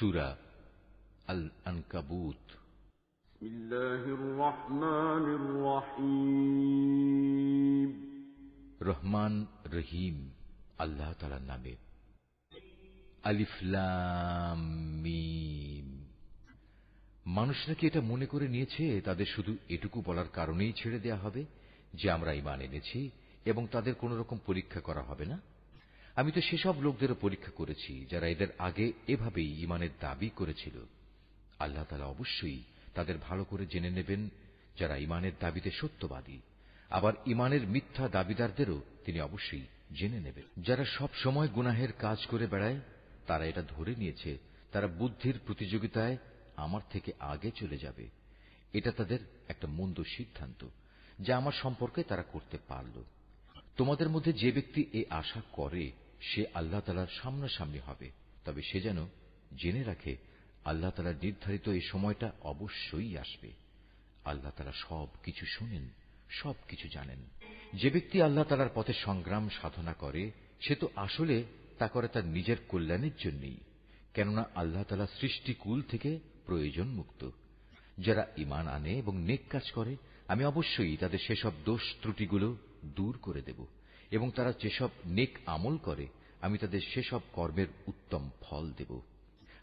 সুরা আল আনকাবুত بسم الله الرحمن الرحيم রহমান রহিম আল্লাহ তালার নামে আলিফলাম মিম মানুষরা কি এটা মনে করে নিয়েছে তাদের শুধু এটুকু বলার কারণেই ছেড়ে দেয়া হবে যে আমরা ইমান এনেছি এবং তাদের কোন রকম পরীক্ষা করা হবে না আমি তো সেসব লোকদেরও পরীক্ষা করেছি, যারা এদের আগে এভাবেই ইমানের দাবি করেছিল। আল্লাহ তালা অবশ্যই তাদের ভালো করে জেনে নেবেন যারা ইমানের দাবিতে সত্যবাদী। আবার ইমানের মিথ্যা দাবিদারদেরও তিনি অবশ্যই জেনে নেবেন। যারা সব সময় গুনাহের কাজ করে বেড়ায়, তারা এটা ধরে নিয়েছে, তারা বুদ্ধির প্রতিযোগিতায় আমার থেকে আগে চলে যাবে। এটা তাদের একটা মন্দ সিদ্ধান্ত, যা আমার সম্পর্কে তারা করতে পারল। তোমাদের মধ্যে যে ব্যক্তি এ আশা করে সে আল্লাহ তালার সামনাসামনি হবে। তবে সে যেন জেনে রাখে, আল্লাহ তালার নির্ধারিত এই সময়টা অবশ্যই আসবে। আল্লাহ তালা সব কিছু শোনেন, সব কিছু জানেন। যে ব্যক্তি আল্লাহ তালার পথে সংগ্রাম সাধনা করে, সে তো আসলে তা করে তার নিজের কল্যাণের জন্যই। কেননা আল্লাহ তালা সৃষ্টিকুল থেকে প্রয়োজন মুক্ত। যারা ইমান আনে এবং নেক কাজ করে, আমি অবশ্যই তাদের সেসব দোষ ত্রুটিগুলো দূর করে দেব। এবং তারা যেসব নেক আমল করে, আমি তাদের সেসব কর্মের উত্তম ফল দেব।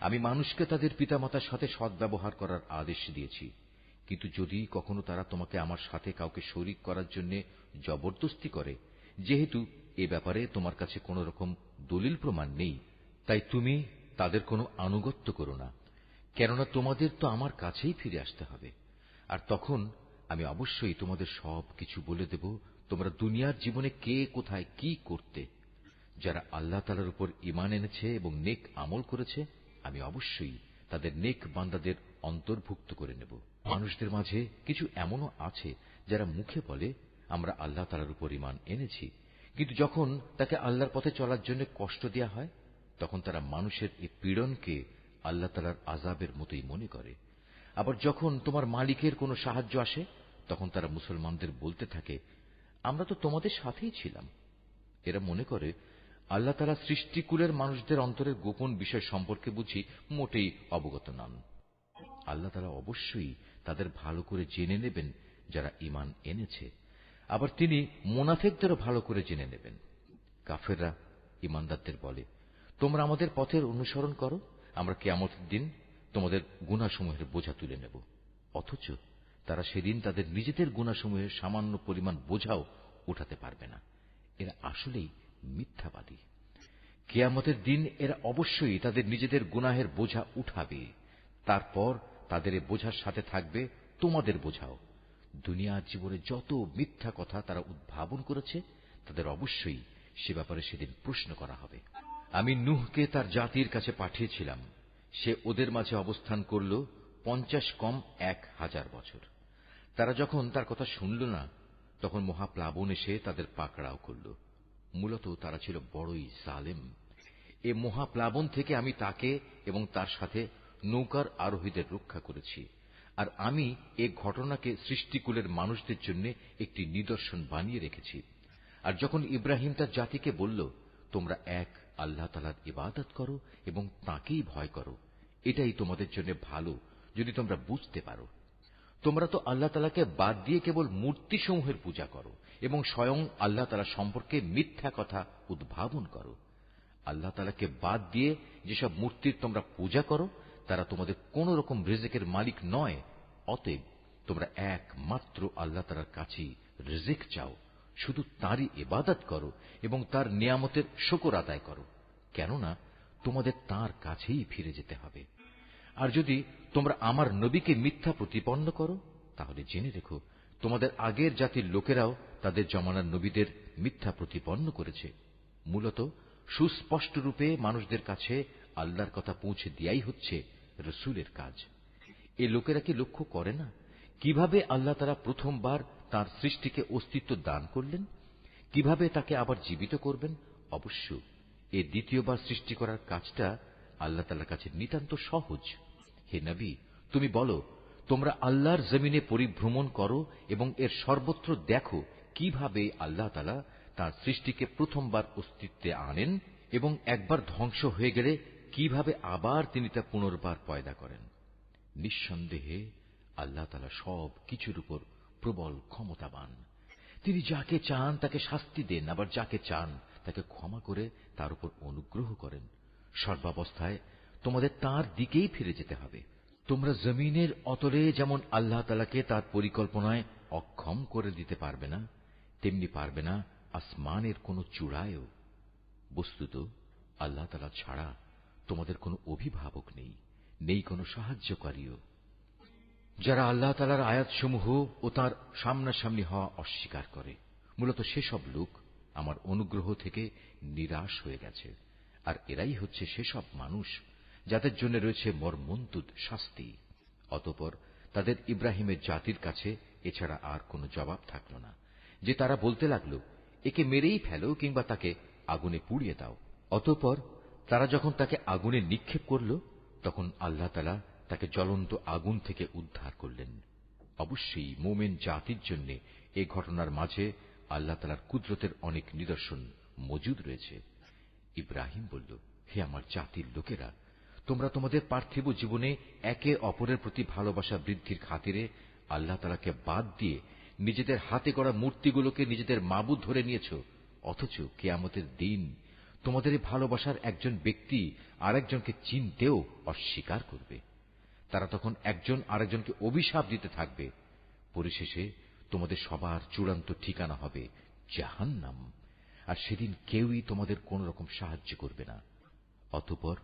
আমি মানুষকে তাদের পিতামাতার সাথে সদ্ব্যবহার করার আদেশ দিয়েছি। কিন্তু যদি কখনো তারা তোমাকে আমার সাথে কাউকে শরিক করার জন্য জবরদস্তি করে, যেহেতু এ ব্যাপারে তোমার কাছে কোন রকম দলিল প্রমাণ নেই, তাই তুমি তাদের কোনো আনুগত্য করো না। কেননা তোমাদের তো আমার কাছেই ফিরে আসতে হবে। আর তখন আমি অবশ্যই তোমাদের সব কিছু বলে দেব তোমরা দুনিয়ার জীবনে কে কোথায় কি করতে? যারা আল্লাহ তালার উপর ইমান এনেছে এবং নেক আমল করেছে, আমি অবশ্যই তাদের নেক বান্দাদের অন্তর্ভুক্ত করে নেব। মানুষদের মাঝে কিছু এমনও আছে যারা মুখে বলে, আমরা আল্লাহ তালার উপর ইমান এনেছি। কিন্তু যখন তাকে আল্লাহর পথে চলার জন্য কষ্ট দেয়া হয়, তখন তারা মানুষের এই পীড়নকে আল্লাহ তালার আজাবের মতোই মনে করে। আবার যখন তোমার মালিকের কোনো সাহায্য আসে, তখন তারা মুসলমানদের বলতে থাকে আমরা তো তোমাদের সাথেই ছিলাম। এরা মনে করে, আল্লাহ তালা সৃষ্টিকুলের মানুষদের অন্তরের গোপন বিষয় সম্পর্কে বুঝি মোটেই অবগত নন। আল্লাহ তালা অবশ্যই তাদের ভালো করে জেনে নেবেন যারা ইমান এনেছে। আবার তিনি মোনাফেকদেরও ভালো করে জেনে নেবেন। কাফেররা ইমানদারদের বলে, তোমরা আমাদের পথের অনুসরণ করো, আমরা কেমতের দিন তোমাদের গুণাসমূহের বোঝা তুলে নেব। অথচ তারা সেদিন তাদের নিজেদের গুণাসমূহের সামান্য পরিমাণ বোঝাও উঠাতে পারবে না। এরা আসলেই মিথ্যাবাদী। কেয়ামতের দিন এরা অবশ্যই তাদের নিজেদের গুনাহের বোঝা উঠাবে। তারপর তাদের বোঝার সাথে থাকবে তোমাদের বোঝাও। দুনিয়ার জীবনে যত মিথ্যা কথা তারা উদ্ভাবন করেছে, তাদের অবশ্যই সে ব্যাপারে সেদিন প্রশ্ন করা হবে। আমি নুহকে তার জাতির কাছে পাঠিয়েছিলাম। সে ওদের মাঝে অবস্থান করল পঞ্চাশ কম এক হাজার বছর। তারা যখন তার কথা শুনল না, তখন মহাপ্লাবন এসে তাদের পাকড়াও করল। মূলত তারা ছিল বড়ই সালেম। এ মহাপ্লাবন থেকে আমি তাকে এবং তার সাথে নৌকার আরোহীদের রক্ষা করেছি। আর আমি এ ঘটনাকে সৃষ্টিকুলের মানুষদের জন্য একটি নিদর্শন বানিয়ে রেখেছি। আর যখন ইব্রাহিম তার জাতিকে বলল, তোমরা এক আল্লাহ তালার ইবাদত করো এবং তাকেই ভয় করো। এটাই তোমাদের জন্য ভালো, যদি তোমরা বুঝতে পারো। তোমরা তো আল্লাহ তালাকে বাদ দিয়ে কেবল মূর্তিসমূহের পূজা করো এবং স্বয়ং আল্লাহ তালা সম্পর্কে মিথ্যা কথা উদ্ভাবন করো। আল্লাহ তালাকে বাদ দিয়ে যেসব মূর্তির তোমরা পূজা করো, তারা তোমাদের কোন রকম রিজেকের মালিক নয়, অতএব তোমরা একমাত্র আল্লাহ তালার কাছেই রিজেক চাও, শুধু তারই এবাদত করো এবং তার নিয়ামতের শকর আদায় করো, কেননা তোমাদের তার কাছেই ফিরে যেতে হবে। আর যদি তোমরা আমার নবীকে মিথ্যা প্রতিপন্ন করো, তাহলে জেনে রেখো, তোমাদের আগের জাতির লোকেরাও তাদের জমানার নবীদের মিথ্যা প্রতিপন্ন করেছে। মূলত সুস্পষ্ট রূপে মানুষদের কাছে আল্লাহর কথা পৌঁছে দেয়াই হচ্ছে রসুলের কাজ। এ লোকেরা কি লক্ষ্য করে না? কীভাবে আল্লাহ তারা প্রথমবার তার সৃষ্টিকে অস্তিত্ব দান করলেন? কীভাবে তাকে আবার জীবিত করবেন? অবশ্য এ দ্বিতীয়বার সৃষ্টি করার কাজটা আল্লাহ তালার কাছে নিতান্ত সহজ। হে নবী, তুমি বলো, তোমরা আল্লাহর জমিনে পরিভ্রমণ করো এবং এর সর্বত্র দেখো কীভাবে আল্লাহ তালা তার সৃষ্টিকে প্রথমবার অস্তিত্বে আনেন এবং একবার ধ্বংস হয়ে গেলে কীভাবে আবার তিনি তা পুনর্বার পয়দা করেন। নিঃসন্দেহে আল্লাহ তালা সব কিছুর উপর প্রবল ক্ষমতাবান। তিনি যাকে চান তাকে শাস্তি দেন, আবার যাকে চান তাকে ক্ষমা করে তার উপর অনুগ্রহ করেন। সর্বাবস্থায় তোমাদের তার দিকেই ফিরে যেতে হবে। তোমরা জমিনের অতলে যেমন আল্লাহ তালাকে তার পরিকল্পনায় অক্ষম করে দিতে পারবে না, তেমনি পারবে না আসমানের কোন চূড়ায়ও। বস্তুত, আল্লাহ তালা ছাড়া তোমাদের কোনো অভিভাবক নেই নেই কোনো সাহায্যকারীও। যারা আল্লাহ তালার আয়াতসমূহ ও তার সামনাসামনি হওয়া অস্বীকার করে, মূলত সেসব লোক আমার অনুগ্রহ থেকে নিরাশ হয়ে গেছে, আর এরাই হচ্ছে সেসব মানুষ যাদের জন্য রয়েছে মর্মন্তুদ শাস্তি। অতপর তাদের ইব্রাহিমের জাতির কাছে এছাড়া আর কোনো জবাব থাকল না। যে তারা বলতে লাগল, একে মেরেই ফেলো কিংবা তাকে আগুনে পুড়িয়ে দাও। অতপর তারা যখন তাকে আগুনে নিক্ষেপ করল, তখন আল্লাহ তালা তাকে জ্বলন্ত আগুন থেকে উদ্ধার করলেন। অবশ্যই মোমেন জাতির জন্য এ ঘটনার মাঝে আল্লাহ তালার কুদরতের অনেক নিদর্শন মজুদ রয়েছে। ইব্রাহিম বলল, হে আমার জাতির লোকেরা তোমরা তোমাদের পার্থিব জীবনে একে অপরের প্রতি ভালোবাসা বৃদ্ধির খাতিরে আল্লাহ তালাকে বাদ দিয়ে নিজেদের হাতে করা মূর্তিগুলোকে নিজেদের মাবুদ ধরে নিয়েছ, অথচ কেয়ামতের দিন তোমাদের এই ভালোবাসার একজন ব্যক্তি আরেকজনকে চিনতেও অস্বীকার করবে। তারা তখন একজন আরেকজনকে অভিশাপ দিতে থাকবে। পরিশেষে তোমাদের সবার চূড়ান্ত ঠিকানা হবে জাহান্নাম। আর সেদিন কেউই তোমাদের কোন রকম সাহায্য করবে না। অতপর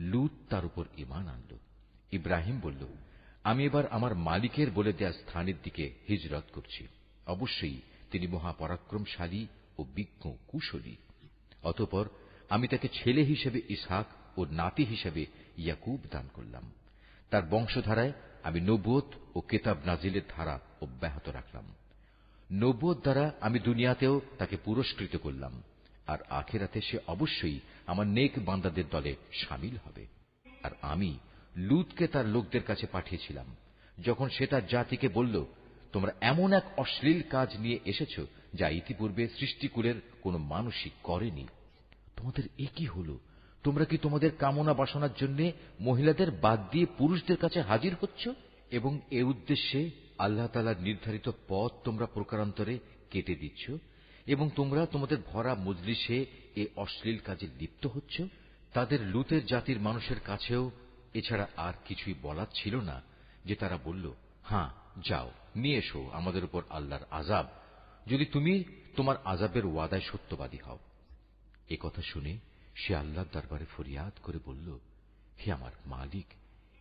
লুত তার উপর ইমান আনল। ইব্রাহিম বলল, আমি এবার আমার মালিকের বলে দেয়া স্থানের দিকে হিজরত করছি। অবশ্যই তিনি মহাপরাক্রমশালী ও বিজ্ঞ কুশলী। অতপর আমি তাকে ছেলে হিসেবে ইসাক ও নাতি হিসেবে ইয়াকুব দান করলাম। তার বংশধারায় আমি নবোধ ও কেতাব নাজিলের ধারা অব্যাহত রাখলাম। নবোধ দ্বারা আমি দুনিয়াতেও তাকে পুরস্কৃত করলাম, আর আখেরাতে সে অবশ্যই আমার নেক বান্দাদের দলে সামিল হবে। আর আমি লুতকে তার লোকদের কাছে পাঠিয়েছিলাম। যখন সে তার জাতিকে বলল, তোমরা এমন এক অশ্লীল কাজ নিয়ে এসেছ যা ইতিপূর্বে সৃষ্টিকুলের কোন মানুষই করেনি। তোমাদের এ কি হল? তোমরা কি তোমাদের কামনা বাসনার জন্য মহিলাদের বাদ দিয়ে পুরুষদের কাছে হাজির হচ্ছ? এবং এ উদ্দেশ্যে আল্লাহ তালার নির্ধারিত পথ তোমরা প্রকারান্তরে কেটে দিচ্ছ। এবং তোমরা তোমাদের ভরা মজলিসে এ অশ্লীল কাজে লিপ্ত হচ্ছ? তাদের লুতের জাতির মানুষের কাছেও এছাড়া আর কিছুই বলার ছিল না যে তারা বলল হ্যাঁ যাও, নিয়ে এসো আমাদের উপর আল্লাহর আজাব যদি তুমি তোমার আজাবের ওয়াদায় সত্যবাদী হও। এ কথা শুনে সে আল্লাহর দরবারে ফরিয়াদ করে বলল, হে আমার মালিক,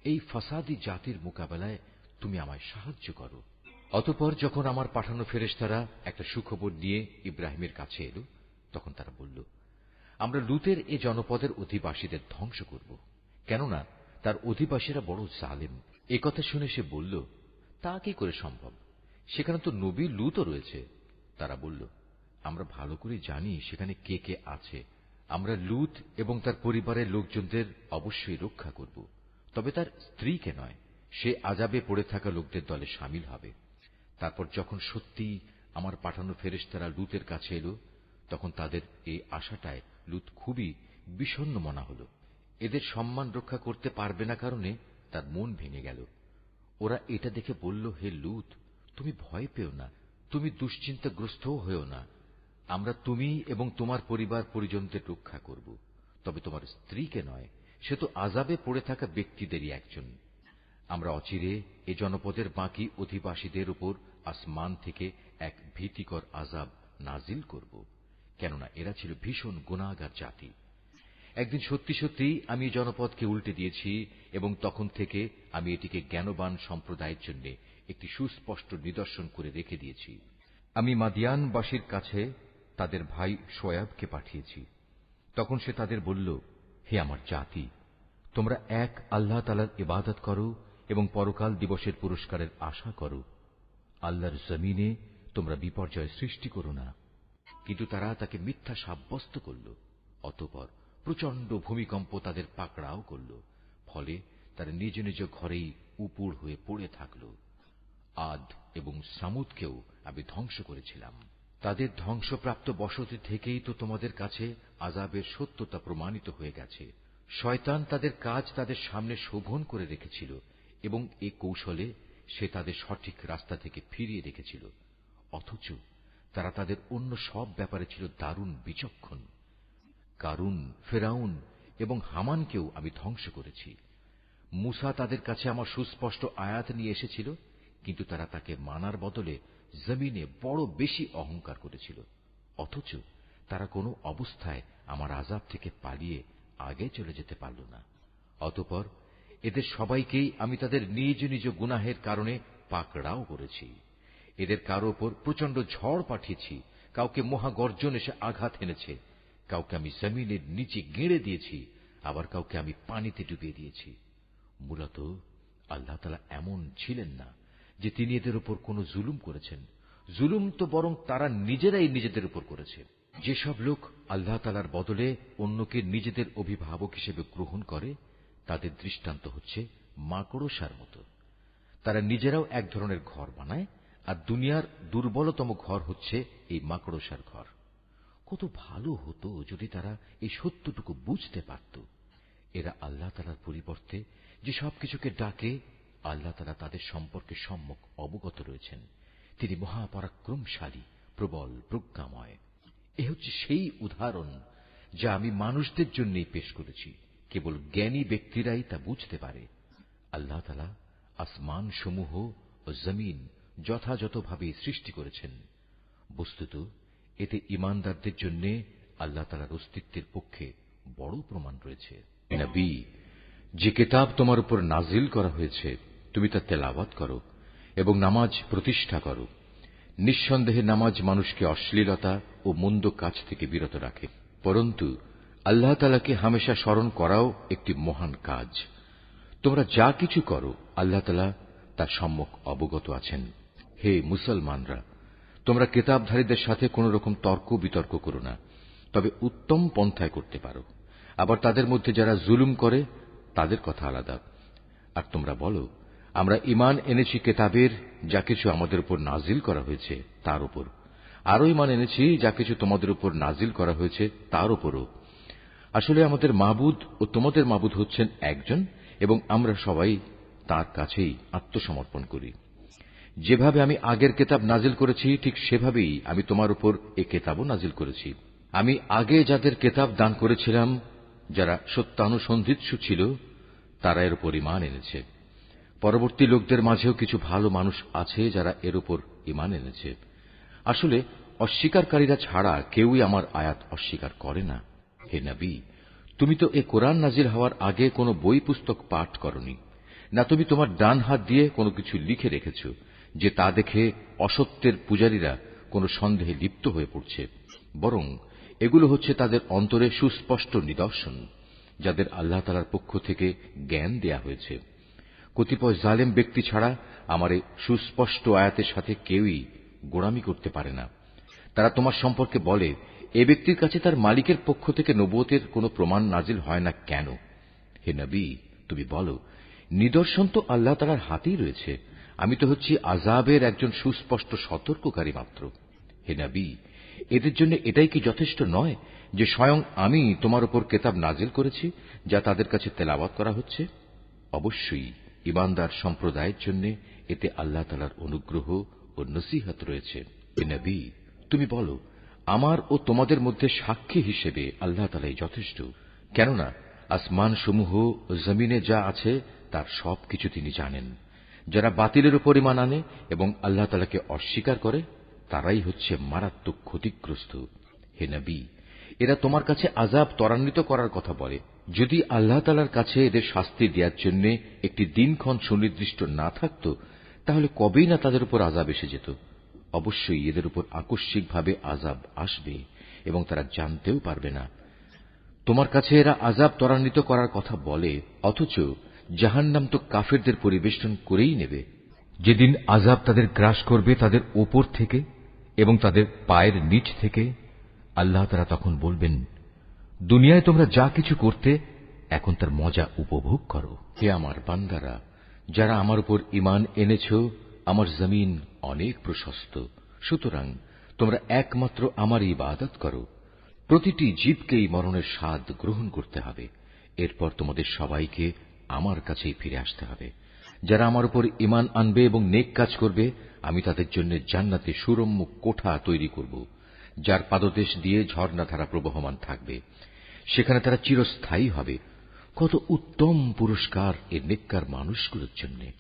এই ফাসাদি জাতির মোকাবেলায় তুমি আমায় সাহায্য করো। অতপর যখন আমার পাঠানো ফেরেস্তারা একটা সুখবর নিয়ে ইব্রাহিমের কাছে এলো, তখন তারা বলল আমরা লুতের এ জনপদের অধিবাসীদের ধ্বংস করব, কেননা তার অধিবাসীরা বড় জালেম। কথা শুনে সে বলল, তা কি করে সম্ভব? সেখানে তো নবী লুতও রয়েছে। তারা বলল, আমরা ভালো করে জানি সেখানে কে কে আছে। আমরা লুত এবং তার পরিবারের লোকজনদের অবশ্যই রক্ষা করব। তবে তার স্ত্রীকে নয়, সে আজাবে পড়ে থাকা লোকদের দলে সামিল হবে। তারপর যখন সত্যি আমার পাঠানো ফেরেস্তারা লুতের কাছে এলো, তখন তাদের এই আশাটায় লুত খুবই বিষণ্ন মনা হল। এদের সম্মান রক্ষা করতে পারবে না কারণে তার মন ভেঙে গেল। ওরা এটা দেখে বলল, হে লুত, তুমি ভয় পেও না। তুমি দুশ্চিন্তাগ্রস্তও হয়েও না। আমরা তুমি এবং তোমার পরিবার পরিজনদের রক্ষা করব। তবে তোমার স্ত্রীকে নয়, সে তো আজাবে পড়ে থাকা ব্যক্তিদেরই একজন। আমরা অচিরে এ জনপদের বাকি অধিবাসীদের উপর আসমান থেকে এক ভীতিকর আজাব নাজিল করব। কেননা এরা ছিল ভীষণ গুণাগার জাতি। একদিন সত্যি সত্যি আমি জনপদকে উল্টে দিয়েছি এবং তখন থেকে আমি এটিকে জ্ঞানবান সম্প্রদায়ের জন্য একটি সুস্পষ্ট নিদর্শন করে রেখে দিয়েছি। আমি মাদিয়ানবাসীর কাছে তাদের ভাই সোয়াবকে পাঠিয়েছি। তখন সে তাদের বলল, হে আমার জাতি, তোমরা এক আল্লাহ তালার ইবাদত করো এবং পরকাল দিবসের পুরস্কারের আশা করো। আল্লাহর জমিনে তোমরা বিপর্যয় সৃষ্টি করো না। কিন্তু তারা তাকে মিথ্যা সাব্যস্ত করল, অতপর প্রচণ্ড ভূমিকম্প তাদের পাকড়াও করল, ফলে তারা নিজ নিজ ঘরেই উপুড় হয়ে পড়ে থাকল। আদ এবং সামুদকেও আমি ধ্বংস করেছিলাম। তাদের ধ্বংসপ্রাপ্ত বসতি থেকেই তো তোমাদের কাছে আজাবের সত্যতা প্রমাণিত হয়ে গেছে। শয়তান তাদের কাজ তাদের সামনে শোভন করে রেখেছিল এবং এ কৌশলে সে তাদের সঠিক রাস্তা থেকে ফিরিয়ে রেখেছিল। অথচ তারা তাদের অন্য সব ব্যাপারে ছিল দারুণ বিচক্ষণ। কারুন, ফেরাউন এবং হামানকেও আমি ধ্বংস করেছি। মুসা তাদের কাছে আমার সুস্পষ্ট আয়াত নিয়ে এসেছিল, কিন্তু তারা তাকে মানার বদলে জমিনে বড় বেশি অহংকার করেছিল। অথচ তারা কোনো অবস্থায় আমার আজাব থেকে পালিয়ে আগে চলে যেতে পারল না। অতপর এদের সবাইকেই আমি তাদের নিজ নিজ গুনাহের কারণে পাকড়াও করেছি। এদের কারও ওপর প্রচণ্ড ঝড় পাঠিয়েছি। কাউকে মহাগর্জন এসে আঘাত এনেছে। কাউকে আমি জমিনের নিচে গেঁড়ে দিয়েছি, আবার কাউকে আমি পানিতে ডুবিয়ে দিয়েছি। মূলত আল্লাহ তালা এমন ছিলেন না যে তিনি এদের উপর কোনো জুলুম করেছেন। জুলুম তো বরং তারা নিজেরাই নিজেদের উপর করেছে। যেসব লোক আল্লাহ তালার বদলে অন্যকে নিজেদের অভিভাবক হিসেবে গ্রহণ করে, তাদের দৃষ্টান্ত হচ্ছে মাকড়সার মতো। তারা নিজেরাও এক ধরনের ঘর বানায় আর দুনিয়ার দুর্বলতম ঘর হচ্ছে এই মাকড়সার ঘর। কত ভালো হতো যদি তারা এই সত্যটুকু বুঝতে পারত। এরা আল্লাহ তালার পরিবর্তে যে সবকিছুকে ডাকে, আল্লাহ তালা তাদের সম্পর্কে সম্মুখ অবগত রয়েছেন। তিনি মহাপরাক্রমশালী, প্রবল, প্রজ্ঞাময়। এ হচ্ছে সেই উদাহরণ যা আমি মানুষদের জন্যই পেশ করেছি। কেবল জ্ঞানী ব্যক্তিরাই তা বুঝতে পারে। আল্লাহ আসমান সমূহ ও জমিন যথাযথভাবে সৃষ্টি করেছেন। বস্তুত, এতে ইমানদারদের জন্য আল্লাহ তালার অস্তিত্বের পক্ষে বড় প্রমাণ রয়েছে। যে কেতাব তোমার উপর নাজিল করা হয়েছে, তুমি তা তেলাওয়াত করো এবং নামাজ প্রতিষ্ঠা করো। নিঃসন্দেহে নামাজ মানুষকে অশ্লীলতা ও মন্দ কাজ থেকে বিরত রাখে। পরন্তু, আল্লাহ তালাকে হামেশা স্মরণ করাও একটি মহান কাজ। তোমরা যা কিছু করো, আল্লাহ তালা তার সম্মুখ অবগত আছেন। হে মুসলমানরা, তোমরা কেতাবধারীদের সাথে কোন রকম তর্ক বিতর্ক করো না, তবে উত্তম পন্থায় করতে পারো। আবার তাদের মধ্যে যারা জুলুম করে, তাদের কথা আলাদা। আর তোমরা বলো, আমরা ইমান এনেছি কেতাবের, যা কিছু আমাদের উপর নাজিল করা হয়েছে, তার উপর। আরও ইমান এনেছি, যা কিছু তোমাদের উপর নাজিল করা হয়েছে, তার উপরও। আসলে আমাদের মাবুদ ও তোমাদের মাবুদ হচ্ছেন একজন, এবং আমরা সবাই তার কাছেই আত্মসমর্পণ করি। যেভাবে আমি আগের কেতাব নাজিল করেছি, ঠিক সেভাবেই আমি তোমার উপর এ কেতাবও নাজিল করেছি। আমি আগে যাদের কেতাব দান করেছিলাম, যারা সত্যানুসন্ধিৎসু ছিল, তারা এর উপর ইমান এনেছে। পরবর্তী লোকদের মাঝেও কিছু ভালো মানুষ আছে যারা এর উপর ইমান এনেছে। আসলে অস্বীকারীরা ছাড়া কেউই আমার আয়াত অস্বীকার করে না। হে নবী, তুমি তো এ কোরআন নাজির হওয়ার আগে কোনো বই পুস্তক পাঠ করনি, না তুমি তোমার ডান হাত দিয়ে কোনো কিছু লিখে রেখেছ। যে তা দেখে অসত্যের পূজারীরা কোনো সন্দেহে লিপ্ত হয়ে পড়ছে, বরং এগুলো হচ্ছে তাদের অন্তরে সুস্পষ্ট নিদর্শন, যাদের আল্লাহ তালার পক্ষ থেকে জ্ঞান দেয়া হয়েছে। কতিপয় জালেম ব্যক্তি ছাড়া আমার এই সুস্পষ্ট আয়াতের সাথে কেউই গোড়ামি করতে পারে না। তারা তোমার সম্পর্কে বলে, এ ব্যক্তির কাছে তার মালিকের পক্ষ থেকে নবতের কোনো প্রমাণ নাজিল হয় না কেন? হে নবী, তুমি বলো, নিদর্শন তো আল্লাহ তালার হাতেই রয়েছে। আমি তো হচ্ছি আজাবের একজন সুস্পষ্ট সতর্ককারী মাত্র। হে নবী, এদের জন্য এটাই কি যথেষ্ট নয় যে স্বয়ং আমি তোমার উপর কেতাব নাজিল করেছি, যা তাদের কাছে তেলাওয়াত করা হচ্ছে? অবশ্যই ইমানদার সম্প্রদায়ের জন্য এতে আল্লাহ তালার অনুগ্রহ ও নসিহত রয়েছে। নবী, তুমি বলো, আমার ও তোমাদের মধ্যে সাক্ষী হিসেবে আল্লাহ তালাই যথেষ্ট। কেননা আসমান সমূহ ও জমিনে যা আছে, তার সবকিছু তিনি জানেন। যারা বাতিলের উপর ইমান আনে এবং আল্লাহ তালাকে অস্বীকার করে, তারাই হচ্ছে মারাত্মক ক্ষতিগ্রস্ত। হে নবী, এরা তোমার কাছে আজাব ত্বরান্বিত করার কথা বলে। যদি আল্লাহ তালার কাছে এদের শাস্তি দেওয়ার জন্য একটি দিনক্ষণ সুনির্দিষ্ট না থাকত, তাহলে কবেই না তাদের উপর আজাব এসে যেত? অবশ্যই এদের উপর আকস্মিকভাবে আজাব আসবে এবং তারা জানতেও পারবে না। তোমার কাছে এরা আজাব ত্বরান্বিত করার কথা বলে, অথচ জাহান্নাম তো কাফেরদের পরিবেষ্টন করেই নেবে। যেদিন আজাব তাদের গ্রাস করবে তাদের ওপর থেকে এবং তাদের পায়ের নিচ থেকে, আল্লাহ তারা তখন বলবেন, দুনিয়ায় তোমরা যা কিছু করতে, এখন তার মজা উপভোগ করো। হে আমার বান্দারা, যারা আমার উপর ইমান এনেছ, আমার জমিন অনেক প্রশস্ত। সুতরাং তোমরা একমাত্র আমার ইবাদত করো। প্রতিটি জীবকেই মরণের স্বাদ গ্রহণ করতে হবে। এরপর তোমাদের সবাইকে আমার কাছেই ফিরে আসতে হবে। যারা আমার উপর ইমান আনবে এবং নেক কাজ করবে, আমি তাদের জন্য জান্নাতে সুরম্য কোঠা তৈরি করব, যার পাদদেশ দিয়ে ঝর্ণাধারা প্রবহমান থাকবে। সেখানে তারা চিরস্থায়ী হবে। কত উত্তম পুরস্কার এ নেককার মানুষগুলোর জন্য।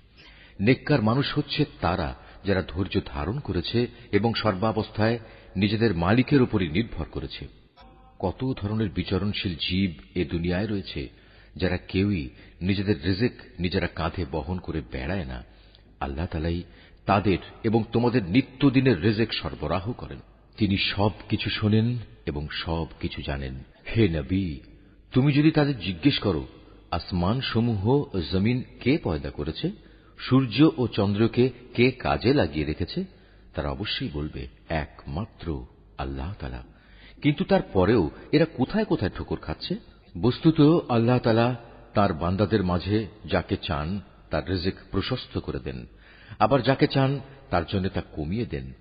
নেককার মানুষ হচ্ছে তারা যারা ধৈর্য ধারণ করেছে এবং সর্বাবস্থায় নিজেদের মালিকের উপরই নির্ভর করেছে। কত ধরনের বিচরণশীল জীব এ দুনিয়ায় রয়েছে যারা কেউই নিজেদের রিজেক নিজেরা কাঁধে বহন করে বেড়ায় না, আল্লাহ তালাই তাদের এবং তোমাদের নিত্যদিনের রেজেক সরবরাহ করেন। তিনি সব কিছু শোনেন এবং সব কিছু জানেন। হে নবী, তুমি যদি তাদের জিজ্ঞেস করো আসমান সমূহ জমিন কে পয়দা করেছে, সূর্য ও চন্দ্রকে কে কাজে লাগিয়ে রেখেছে, তারা অবশ্যই বলবে, একমাত্র আল্লাহ তালা। কিন্তু তারপরেও এরা কোথায় কোথায় ঠোকর খাচ্ছে? বস্তুত আল্লাহ তালা তার বান্দাদের মাঝে যাকে চান তার রেজেক প্রশস্ত করে দেন। আবার যাকে চান তার জন্য তা কমিয়ে দেন।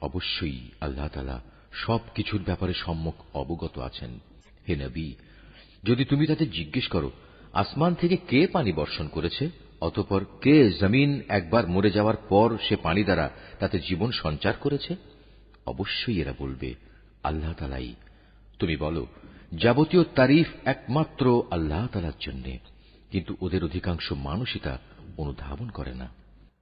অবশ্যই আল্লাহ তালা সব কিছুর ব্যাপারে সম্মুখ অবগত আছেন। হে নবী, যদি তুমি তাদের জিজ্ঞেস করো, আসমান থেকে কে পানি বর্ষণ করেছে, অতপর কে জমিন একবার মরে যাওয়ার পর সে পানি দ্বারা তাতে জীবন সঞ্চার করেছে? অবশ্যই এরা বলবে, আল্লাহ তালাই। তুমি বলো যাবতীয় তারিফ একমাত্র আল্লাহ তালার জন্য। কিন্তু ওদের অধিকাংশ মানুষই তা অনুধাবন করে না।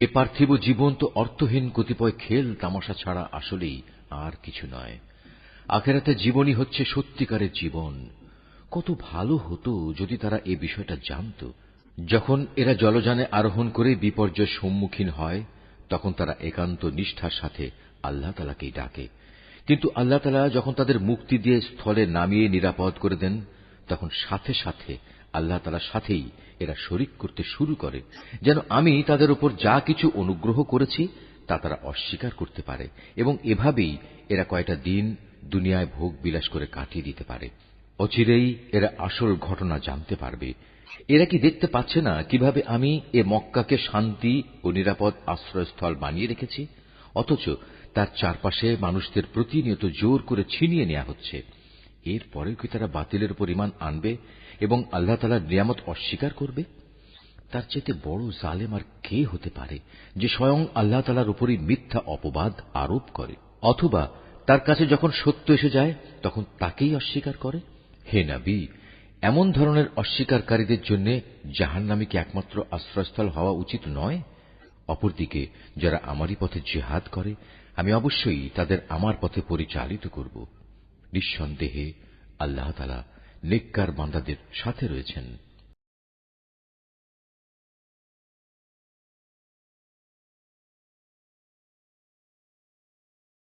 এ পার্থিব জীবন তো অর্থহীন কতিপয় খেল তামাশা ছাড়া আসলেই আর কিছু নয়। আখেরাতে জীবনই হচ্ছে সত্যিকারের জীবন। কত ভালো হতো যদি তারা এ বিষয়টা জানত। যখন এরা জলযানে আরোহণ করে বিপর্যয় সম্মুখীন হয়, তখন তারা একান্ত নিষ্ঠার সাথে আল্লাহ তালাকেই ডাকে। কিন্তু আল্লাহ তালা যখন তাদের মুক্তি দিয়ে স্থলে নামিয়ে নিরাপদ করে দেন, তখন সাথে সাথে আল্লাহ তালার সাথেই এরা শরিক করতে শুরু করে। যেন আমি তাদের উপর যা কিছু অনুগ্রহ করেছি, তা তারা অস্বীকার করতে পারে এবং এভাবেই এরা কয়টা দিন দুনিয়ায় ভোগ বিলাস করে কাটিয়ে দিতে পারে। অচিরেই এরা আসল ঘটনা জানতে পারবে। এরা কি দেখতে পাচ্ছে না কীভাবে আমি এ মক্কাকে শান্তি ও নিরাপদ আশ্রয়স্থল বানিয়ে রেখেছি? অথচ তার চারপাশে মানুষদের প্রতিনিয়ত জোর করে ছিনিয়ে নেওয়া হচ্ছে। এরপরেও কি তারা বাতিলের উপর ইমান আনবে এবং আল্লাহ তালার নিয়ামত অস্বীকার করবে? তার চেয়ে বড় জালেম আর কে হতে পারে যে স্বয়ং আল্লাহ তালার উপরই মিথ্যা অপবাদ আরোপ করে? অথবা তার কাছে যখন সত্য এসে যায়, তখন তাকেই অস্বীকার করে? হে নাবি, এমন ধরনের অস্বীকারীদের জন্য জাহান নামে কি একমাত্র আশ্রয়স্থল হওয়া উচিত নয়? অপরদিকে, যারা আমারই পথে জেহাদ করে আমি অবশ্যই তাদের আমার পথে পরিচালিত করব। নিঃসন্দেহে আল্লাহ তালা নেককার বান্দাদের সাথে রয়েছেন।